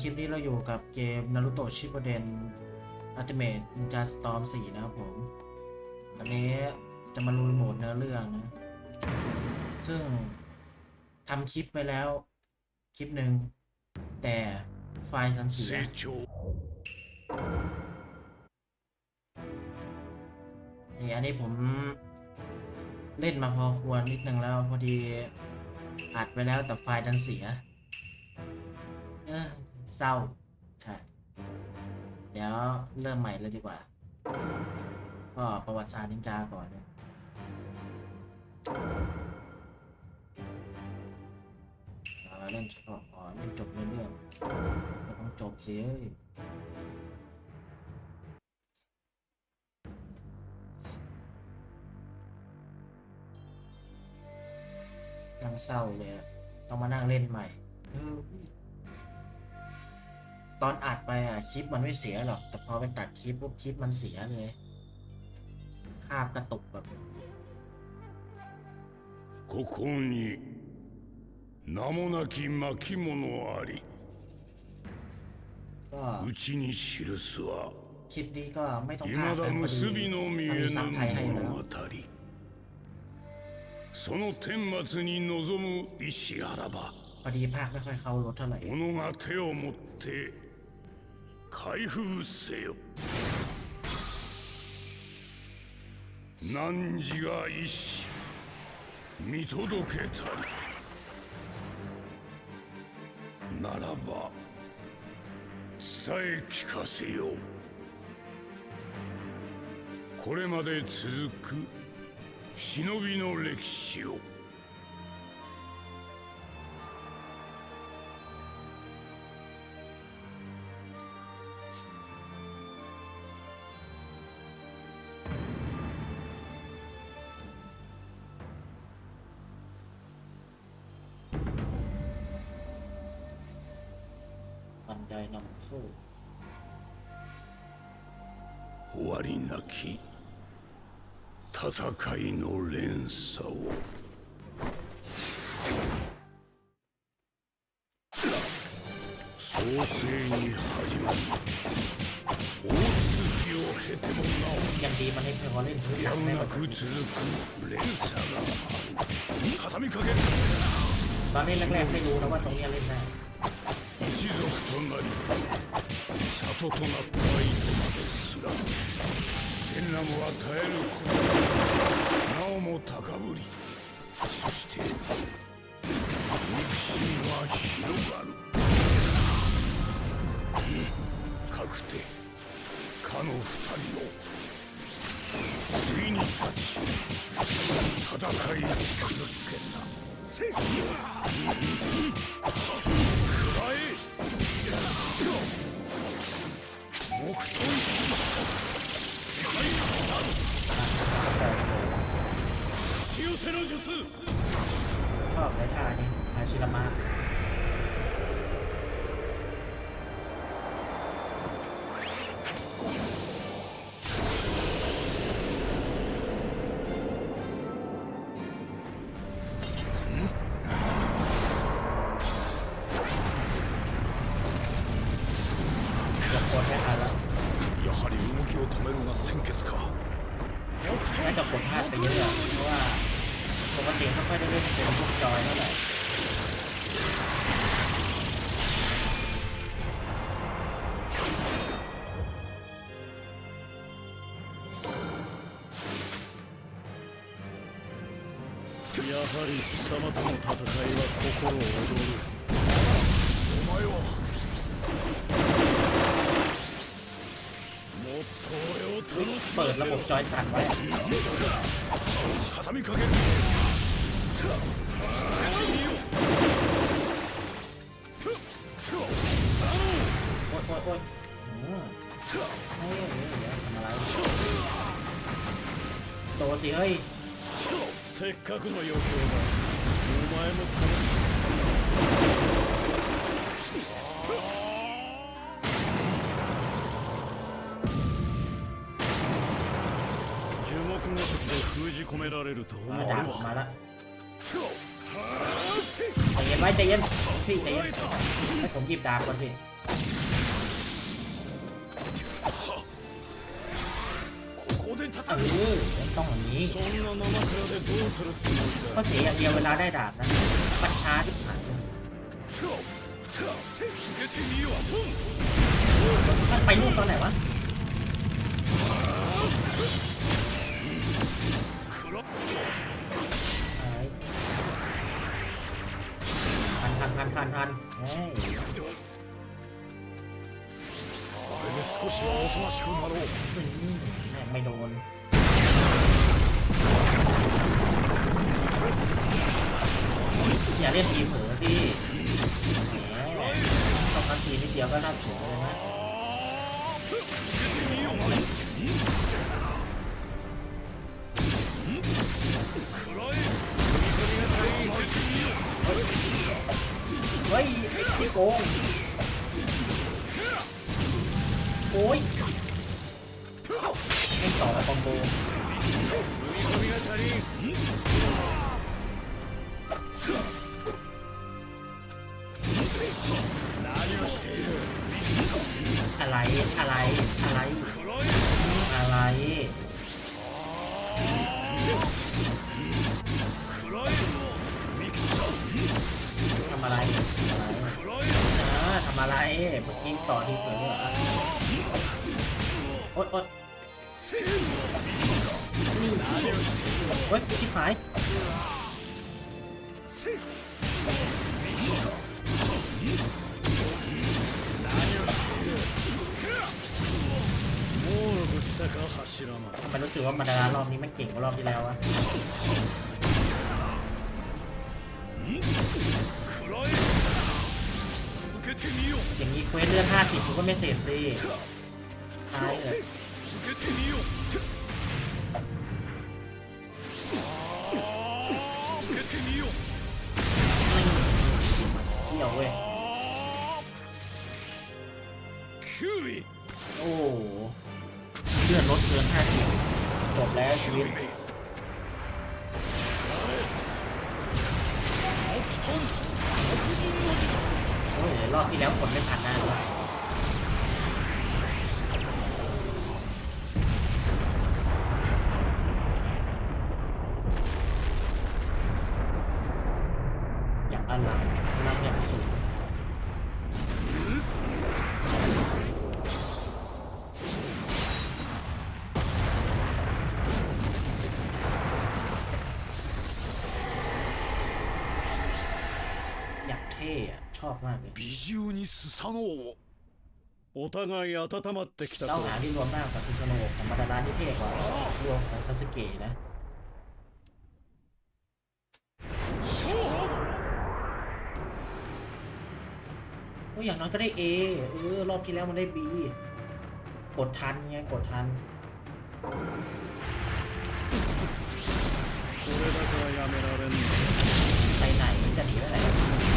คลิปนี้เราอยู่กับเกม Naruto Shippuden Ultimate Ninja Storm 4 นะครับผม อันนี้จะมาลุยโหมดเนื้อเรื่องนะ ซึ่งทำคลิปไปแล้ว คลิปหนึ่ง แต่ไฟล์ทันเสียนี่อันนี้ผมเล่นมาพอควรนิดนึงแล้ว พอดีอัดไปแล้วแต่ไฟล์ดันเสีย เศร้า ใช่ เดี๋ยวเริ่มใหม่เลยดีกว่า ก็ประวัติศาสตร์นินจาก่อนนะอ่าเล่นเฉพาะอ๋อเล่นจบเรื่องไม่ต้องจบสิเอ้ยนั่งเศร้าเลยต้องมานั่งเล่นใหม่ ตอนอัดไปอ่ะ คลิปมันไม่เสียหรอก แต่พอไปตัดคลิปปุ๊บคลิปมันเสียเลยภาพกระตุกแบบ ここに名もなき巻物あり ก็ うちに記すは คลิปนี้ก็ไม่ต้อง 未 พาก だ กันพอ 結 ดี びの見 มัน え มี ぬ ซับไทยให้อยู่แล้ว 物語その顛末に望む意志あらば พอดีภาคไม่ค่อยเข้ารถเท่าไหร่ 己が手を持って 開封せよ。汝が意志見届けたりならば伝え聞かせよう。これまで続く忍びの歴史を。บันไดนำสู้ 終わりなき戦いの連鎖を創世に始まり大続きを経てもな ยังดีมันให้เพอเล่นพื้น お หลั や ง む ได้ な แบบ く続く連鎖がある畳みかける ตอนนี้แรกๆไม่รู้นะว่าตรงเนี้ยเล่นได้ 一族となり里となった糸まですら戦乱を与えることなおも高ぶりそして憎しみは広がるかくてかの二人のついに立ち戦い続けたせっ加せの術 ชอบในท่านี้ฮาชิรามะ はり貴様との戦いは心を躍るお前はもっと俺を楽し เปิ ま ด せ ระบ よ บจอยสั่นไว้ 畳みかける โอ๊ยโอ๊ยโอ๊ยอืมเฮ้ยเดี๋ยวเดี๋ยวทำอะไรโดนสิเฮ้ย せっかくの余興だお前も楽し樹木ごときで封じ込められると思 มา う ดาบผมมาแล้วใจเย็นไว้ใจเย็นพี่ใจเย็นให้ผมหยิบดาบก่อนพี่ ออต้องแบบนี้ก็เสียอย่างเดียวเวลาได้ดาบนะปัญชาที่ผ่านมันไปลูกตอนไหนวะ ล่นทีเผลอสิแหมต้องทำทีนิดเดียวก็น่าเสียเลยนะ 受けてみよう食らえ負けてみよ เฮ้ยไอ้ขี้โกงโอ้ยไม่ต่อคอมโบ う踏み込みが足りん อะไร อะไร อะไรทำอะไรทำอะไรเมื่อกี้ต่อที่เปิดเหรอโอ๊ยโอ๊ยนี่โอ๊ยชิบหาย ทำไมรู้สึกว่ามาดารารอบนี้มันเก่งกว่ารอบที่แล้ววะอย่างนี้เควสเลือด50กูก็ไม่เสร็จสิตายเออ อยากเท่อะชอบมากเลย 美獣にスサノオをお互い温まってきた เล่า と หาที่รวมหน้ากับซูโซโนะของมาดาราที่เท่กว่ารวมของซาสึเกะนะ 勝負 โอ้ยอย่างน้อยก็ได้ A เออรอบที่แล้วมันได้ B กดทันไงกดทัน これだけはやめられん ไปไหนจะหนีไปไหน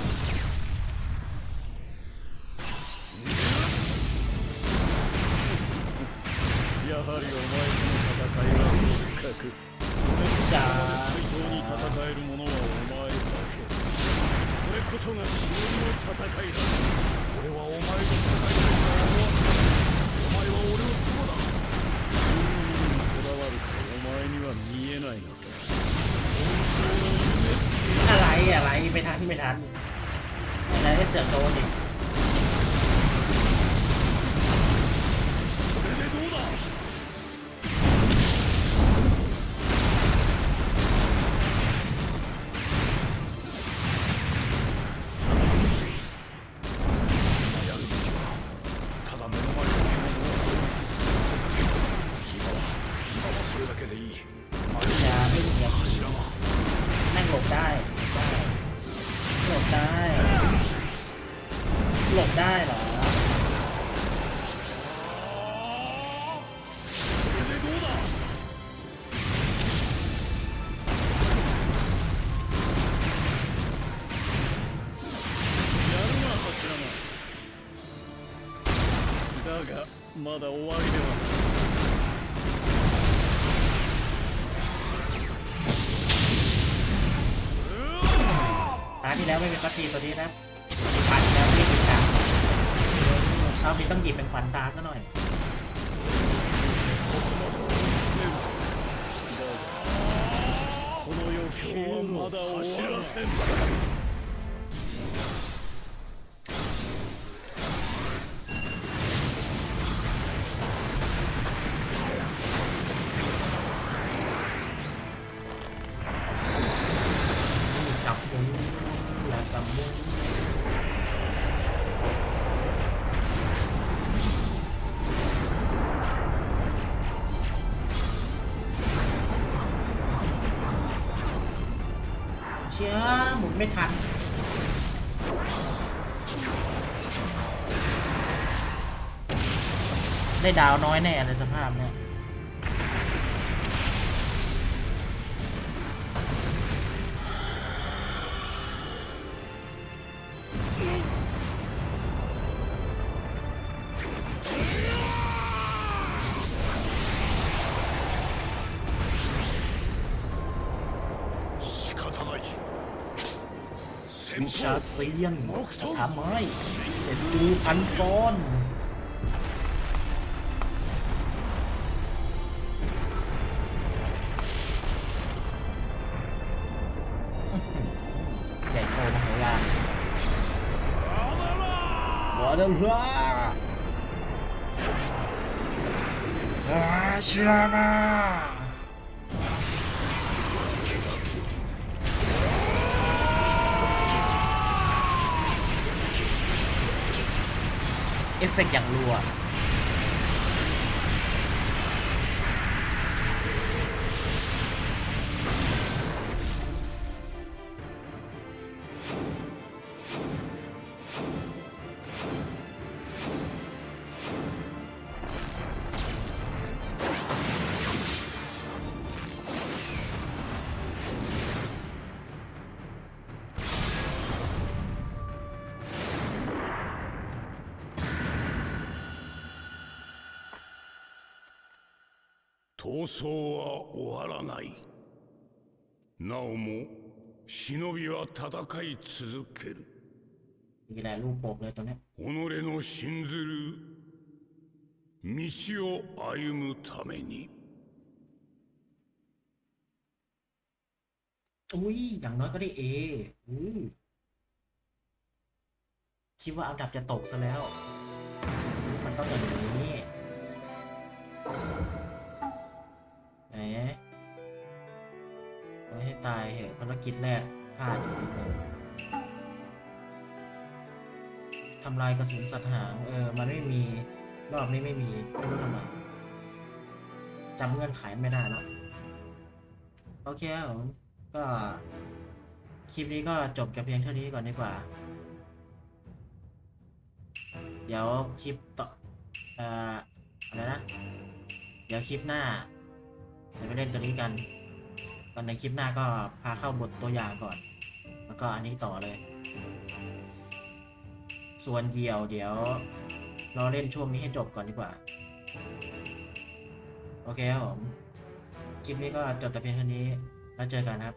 はりお前との戦いは別格 จะ 対等に戦える者はお前だけこれこそが勝利の戦いだ俺はお前と戦いたいとは思わないお前は俺の友だ勝利にこだわるかお前には見えないがさ本当の夢って อะไรอะไรไปทันไม่ทันอะไรได้เสือกโดนอีก がまだ終わりではない ตาที่แล้วไม่เป็นคัตซีนตัวนี้นะมีพันแล้วไม่ติดตามเอามีต้องหยิบเป็นขวัญตาซะหน่อย この余興はまだ終わらせん ชื่อหมุนไม่ทัน ได้ดาวน้อยแน่ในสภาพเนี่ย วิชา方เซียนทำไมเสร็จดูพันซ้อนใหญ่โตมโหฬารบอดลาอาชิรามา เอฟเฟกต์อย่างรัว 闘争は終わらないなおも忍びは戦い続ける มีแหละรูปปกเลยตัวเนี้ย 己の信ずる道を歩むために อุ้ย อย่างน้อยก็ได้เออุ้ยคิดว่าอันดับจะตกซะแล้ว มันต้องอย่างนี้ไหน ตายเหอะภารกิจแรกพลาดทำลายกระสุนสัตว์หางเออ มันไม่มี รอบนี้ไม่มี ไม่รู้ทำไมจำเงื่อนไขไม่ได้แล้วโอเคผมก็ คลิปนี้ก็จบกับเพียงเท่านี้ก่อนดีกว่า เดี๋ยวคลิปต่อเอ่ออะไรนะ เดี๋ยวคลิปหน้า เดี๋ยวไปเล่นตัวนี้กัน ตอนในคลิปหน้าก็พาเข้าบทตัวอย่างก่อน แล้วก็อันนี้ต่อเลย ส่วนเดี่ยวเดี๋ยวรอเล่นช่วงนี้ให้จบก่อนดีกว่า โอเคครับผม คลิปนี้ก็จบแต่เพียงเท่านี้ แล้วเจอกันครับ